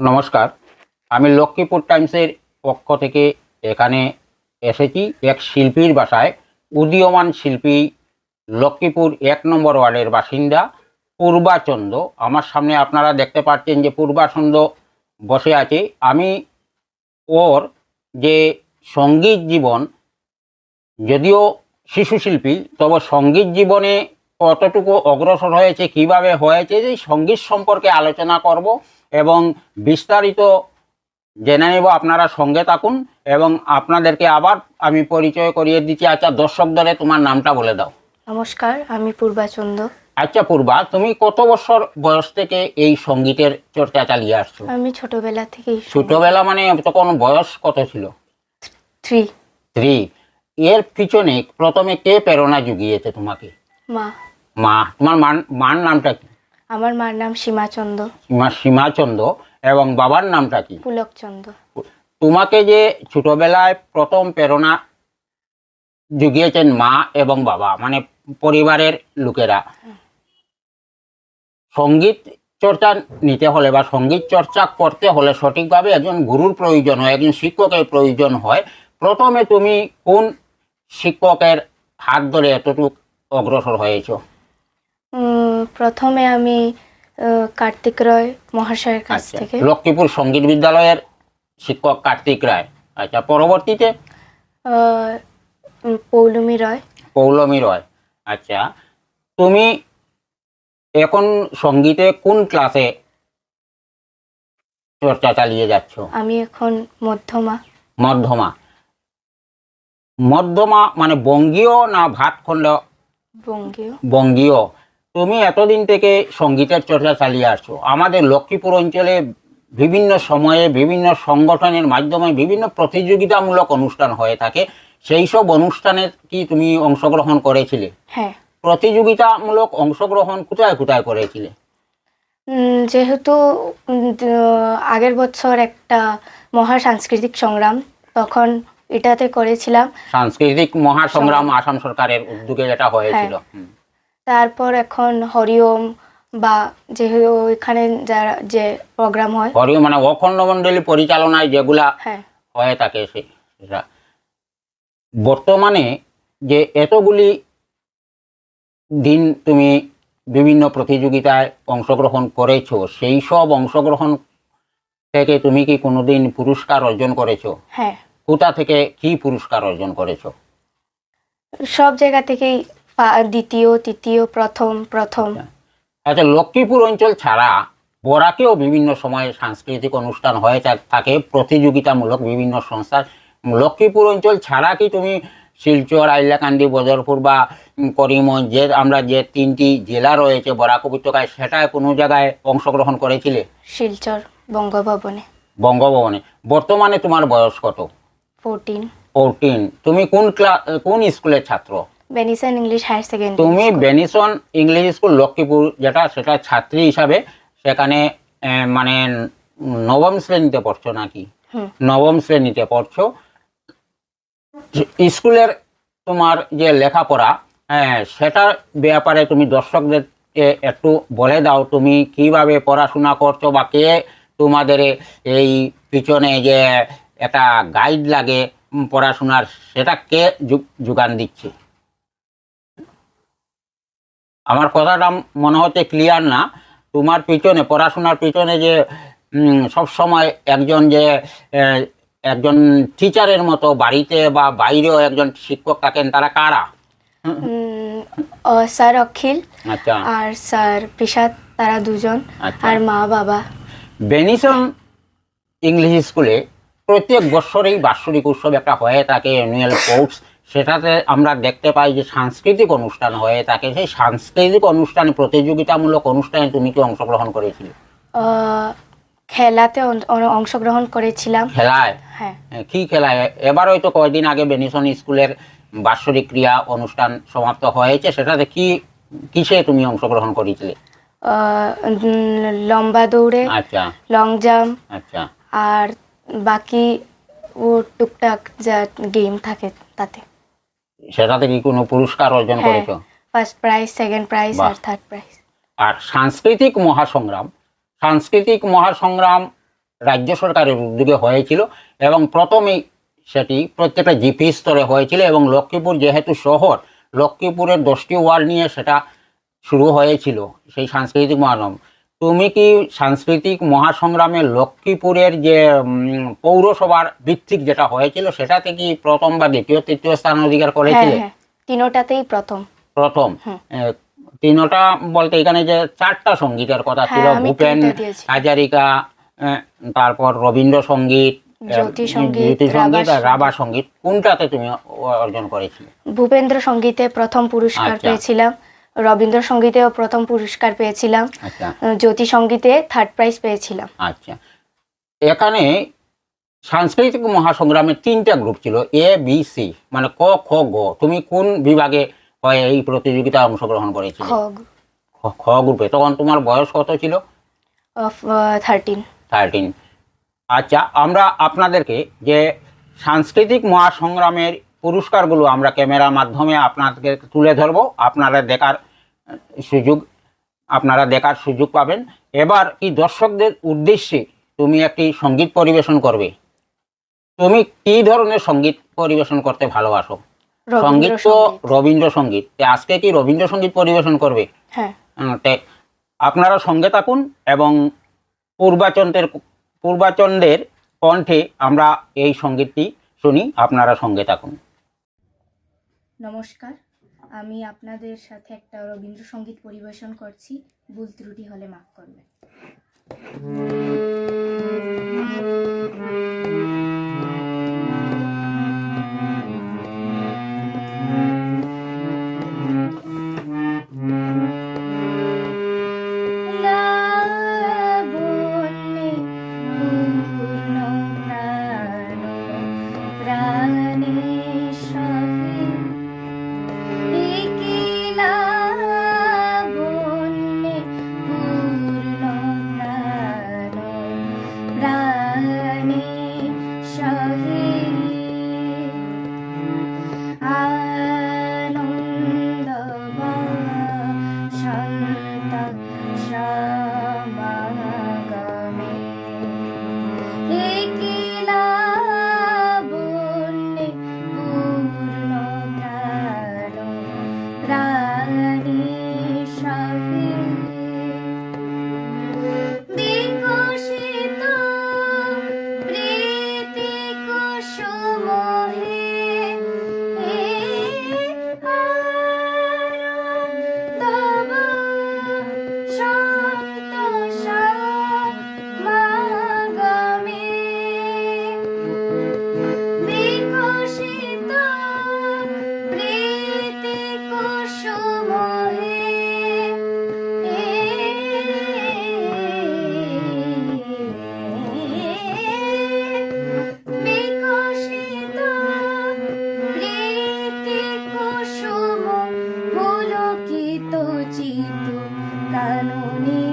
নমস্কার। আমি লক্ষ্মীপুর টাইমসের পক্ষ থেকে এখানে এসেছি এক শিল্পীর বাসায়, উদীয়মান শিল্পী, লক্ষ্মীপুর এক নম্বর ওয়ার্ডের বাসিন্দা পূর্বাচন্দ্র আমার সামনে আপনারা দেখতে পাচ্ছেন যে পূর্বাচন্দ্র বসে আছে। আমি ওর যে সংগীত জীবন, যদিও শিশু শিল্পী, তবে সংগীত জীবনে কতটুকু অগ্রসর হয়েছে, কীভাবে হয়েছে যে সংগীত সম্পর্কে আলোচনা করব। এবং বিস্তারিত জেনে নেব আপনারা সঙ্গে থাকুন এবং আপনাদেরকে আবার আমি পরিচয় করিয়ে দিচ্ছি। আচ্ছা দর্শকদের তোমার নামটা বলে দাও। নমস্কার আমি পূর্বাচন্দ্র আচ্ছা পূর্বা তুমি কত বছর বয়স থেকে এই সঙ্গীতের চর্চা চালিয়ে আসছো? আমি ছোটবেলা থেকেই ছোটবেলা মানে তখন বয়স কত ছিল? থ্রি। থ্রি। এর পিছনে প্রথমে কে প্রেরণা জুগিয়েছে তোমাকে? মা। মা তোমার মান মার নামটা কি? আমার মার নাম সীমাচন্দ্র সীমা সীমাচন্দ্র এবং বাবার নামটা কি? পুলকচন্দ্র তোমাকে যে ছোটবেলায় প্রথম প্রেরণা জুগিয়েছেন মা এবং বাবা মানে পরিবারের লোকেরা সংগীত চর্চা নিতে হলে বা সংগীত চর্চা করতে হলে সঠিকভাবে একজন গুরুর প্রয়োজন হয় একজন শিক্ষকের প্রয়োজন হয়। প্রথমে তুমি কোন শিক্ষকের হাত ধরে এতটুকু অগ্রসর হয়েছ? প্রথমে আমি কার্তিক রায় মহাশয়ের কাছ আচ্ছা। থেকে। লক্ষ্মীপুর সংগীত বিদ্যালয়ের শিক্ষক কার্তিক রায়। আচ্ছা পরবর্তীতে? পৌলমী রয়। পৌলমী রয়। আচ্ছা তুমি এখন সঙ্গীতে কোন ক্লাসে চর্চা চালিয়ে যাচ্ছ? আমি এখন মধ্যমা। মধ্যমা। মধ্যমা মানে বঙ্গীয় না ভাতখণ্ড? বঙ্গীয়। বঙ্গীয়। তুমি এতদিন থেকে সঙ্গীতের চর্চা চালিয়ে আসছো। আমাদের লক্ষ্মীপুর অঞ্চলে বিভিন্ন সময়ে বিভিন্ন সংগঠনের মাধ্যমে বিভিন্ন প্রতিযোগিতামূলক অনুষ্ঠান হয়ে থাকে। সেই সব অনুষ্ঠানে কি তুমি অংশগ্রহণ করেছিলে? হ্যাঁ। প্রতিযোগিতামূলক অংশগ্রহণ কোথায় কোথায় করেছিলে? যেহেতু আগের বছর একটা মহা সাংস্কৃতিক সংগ্রাম তখন এটাতে করেছিলাম। সাংস্কৃতিক মহাসংগ্রাম আসাম সরকারের উদ্যোগে যেটা হয়েছিল। হুম। তারপর এখন হরিওম বা যেহেতু এখানে যারা যে প্রোগ্রাম হয়। হরিও মানে অখণ্ড মণ্ডলী পরিচালনায় যেগুলা হ্যাঁ। হয়ে থাকে সে- সেটা। বর্তমানে যে এতগুলি দিন তুমি বিভিন্ন প্রতিযোগিতায় অংশগ্রহণ করেছ সেই সব অংশগ্রহণ থেকে তুমি কি কোনোদিন পুরস্কার অর্জন করেছ? হ্যাঁ। কোথা থেকে কি পুরস্কার অর্জন করেছ? সব জায়গা থেকেই দ্বিতীয় তৃতীয় প্রথম প্রথম। আচ্ছা। লক্ষ্মীপুর অঞ্চল ছাড়া বরাকেও বিভিন্ন সময়ে সাংস্কৃতিক অনুষ্ঠান হয়ে থাকে প্রতিযোগিতামূলক বিভিন্ন সংস্থার। লক্ষ্মীপুর অঞ্চল ছাড়া কি তুমি শিলচর আইলাকান্দি বদরপুর বা করিমগঞ্জ যে আমরা যে তিনটি জেলা রয়েছে বরাক উপত্যকায় সেটায় কোনো জায়গায় অংশগ্রহণ করেছিলে? শিলচর বঙ্গভবনে। বঙ্গভবনে। বর্তমানে তোমার বয়স কত? ফোরটিন। ফোরটিন। তুমি কোন ক্লাস কোন স্কুলের ছাত্র? বেনিসন ইংলিশ হায়ার সেকেন্ডারি তুমি বেনিসন ইংলিশ স্কুল লক্ষ্মীপুর যেটা সেটা ছাত্রী হিসাবে সেখানে মানে নবম শ্রেণীতে পড়ছো নাকি? নবম শ্রেণীতে পড়ছো। স্কুলের তোমার যে লেখাপড়া হ্যাঁ সেটার ব্যাপারে তুমি দর্শকদের একটু বলে দাও তুমি কীভাবে পড়াশোনা করছ বা কে তোমাদের এই পিছনে যে একটা গাইড লাগে পড়াশোনার সেটা কে যোগান দিচ্ছে? আমার কথাটা মনে হচ্ছে ক্লিয়ার না। তোমার পিছনে পড়াশোনার পিছনে যে সব সময় একজন যে একজন টিচারের মতো বাড়িতে বা বাইরেও একজন শিক্ষক থাকেন তারা কারা? স্যার অখিল আচ্ছা। আর স্যার প্রসাদ তারা দুজন আচ্ছা। আর মা বাবা। বেনিসন ইংলিশ স্কুলে প্রত্যেক বছরেই বাৎসরিক উৎসব একটা হয়ে থাকে অ্যানুয়াল স্পোর্টস সেটাতে আমরা দেখতে পাই যে সাংস্কৃতিক অনুষ্ঠান হয়ে থাকে। সেই সাংস্কৃতিক অনুষ্ঠানে প্রতিযোগিতামূলক অনুষ্ঠানে তুমি কি অংশগ্রহণ করেছিলে? খেলাতে অংশগ্রহণ করেছিলাম। খেলায়? হ্যাঁ। কি খেলায়? এবার হয়তো কয়েকদিন আগে বেনিসন স্কুলের বাৎসরিক ক্রিয়া অনুষ্ঠান সমাপ্ত হয়েছে। সেটাতে কি কিসে তুমি অংশগ্রহণ করেছিলে? লম্বা দৌড়ে আচ্ছা। লং জাম্প আচ্ছা। আর বাকি ও টুকটাক যা গেম থাকে তাতে। সেটাতে কি কোনো পুরস্কার অর্জন হ্যাঁ করেছ? ফার্স্ট প্রাইজ সেকেন্ড প্রাইজ আর থার্ড প্রাইজ আর সাংস্কৃতিক মহাসংগ্রাম সাংস্কৃতিক মহাসংগ্রাম রাজ্য সরকারের উদ্যোগে হয়েছিল এবং প্রথমেই সেটি প্রত্যেকটা জিপি স্তরে হয়েছিল এবং লক্ষ্মীপুর যেহেতু শহর লক্ষ্মীপুরের দশটি ওয়ার্ড নিয়ে সেটা শুরু হয়েছিল সেই সাংস্কৃতিক মহানম তুমি কি সাংস্কৃতিক মহাসংগ্রামে লক্ষ্মীপুরের যে পৌরসভার ভিত্তিক যেটা হয়েছিল সেটাতে কি প্রথম বা দ্বিতীয় তৃতীয় স্থান অধিকার হ্যাঁ করেছিলে? হ্যাঁ তিনোটাতেই প্রথম। প্রথম? তিনটা বলতে এখানে যে চারটা সঙ্গীতের কথা ছিল হ্যাঁ, ভূপেন হাজারিকা তারপর রবীন্দ্রসঙ্গীত জ্যোতি সংগীত, আর সংগীত কোনটাতে তুমি অর্জন করেছিলে? ভূপেন্দ্র সঙ্গীতে প্রথম পুরস্কার আচ্ছা। পেয়েছিলাম। রবীন্দ্রসঙ্গীতেও প্রথম পুরস্কার পেয়েছিলাম। আচ্ছা। জ্যোতি সঙ্গীতে থার্ড প্রাইজ পেয়েছিলাম। আচ্ছা। এখানে সাংস্কৃতিক মহাসংগ্রামের তিনটা গ্রুপ ছিল এ বি সি মানে ক খ গ। তুমি কোন বিভাগে এই প্রতিযোগিতায় অংশগ্রহণ করেছিলে? খ- খ গ্রুপে তখন তোমার বয়স কত ছিল? থার্টিন থার্টিন আচ্ছা আমরা আপনাদেরকে যে সাংস্কৃতিক মহাসংগ্রামের পুরস্কারগুলো আমরা ক্যামেরার মাধ্যমে আপনাদেরকে তুলে ধরবো। আপনারা দেখার সুযোগ আপনারা দেখার সুযোগ পাবেন। এবার কি দর্শকদের উদ্দেশ্যে তুমি একটি সংগীত পরিবেশন করবে? তুমি কি ধরনের সংগীত পরিবেশন করতে ভালোবাসো? সংগীত তো রবীন্দ্রসঙ্গীত। আজকে কি রবীন্দ্রসঙ্গীত পরিবেশন করবে? হ্যাঁ। আপনারা সঙ্গে থাকুন এবং পূর্বাচন্দ্রের পূর্বাচন্দ্রের কণ্ঠে আমরা এই সঙ্গীতটি শুনি। আপনারা সঙ্গে থাকুন। নমস্কার। আমি আপনাদের সাথে একটা রবীন্দ্রসঙ্গীত পরিবেশন করছি। ভুল ত্রুটি হলে মাফ করবেন। পুলকিত চিত কাননে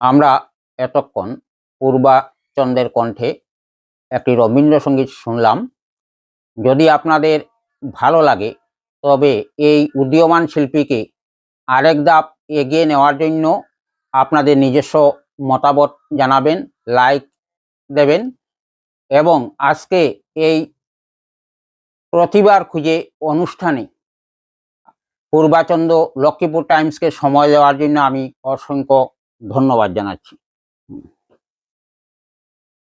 আমরা এতক্ষণ পূর্বাচন্দ্রের কণ্ঠে একটি রবীন্দ্রসঙ্গীত শুনলাম। যদি আপনাদের ভালো লাগে, তবে এই উদীয়মান শিল্পীকে আরেক ধাপ এগিয়ে নেওয়ার জন্য আপনাদের নিজস্ব মতামত জানাবেন, লাইক দেবেন এবং আজকে এই প্রতিবার খুঁজে অনুষ্ঠানে। পূর্বাচন্দ্র লক্ষ্মীপুর টাইমসকে সময় দেওয়ার জন্য আমি অসংখ্য ধন্যবাদ জানাচ্ছি।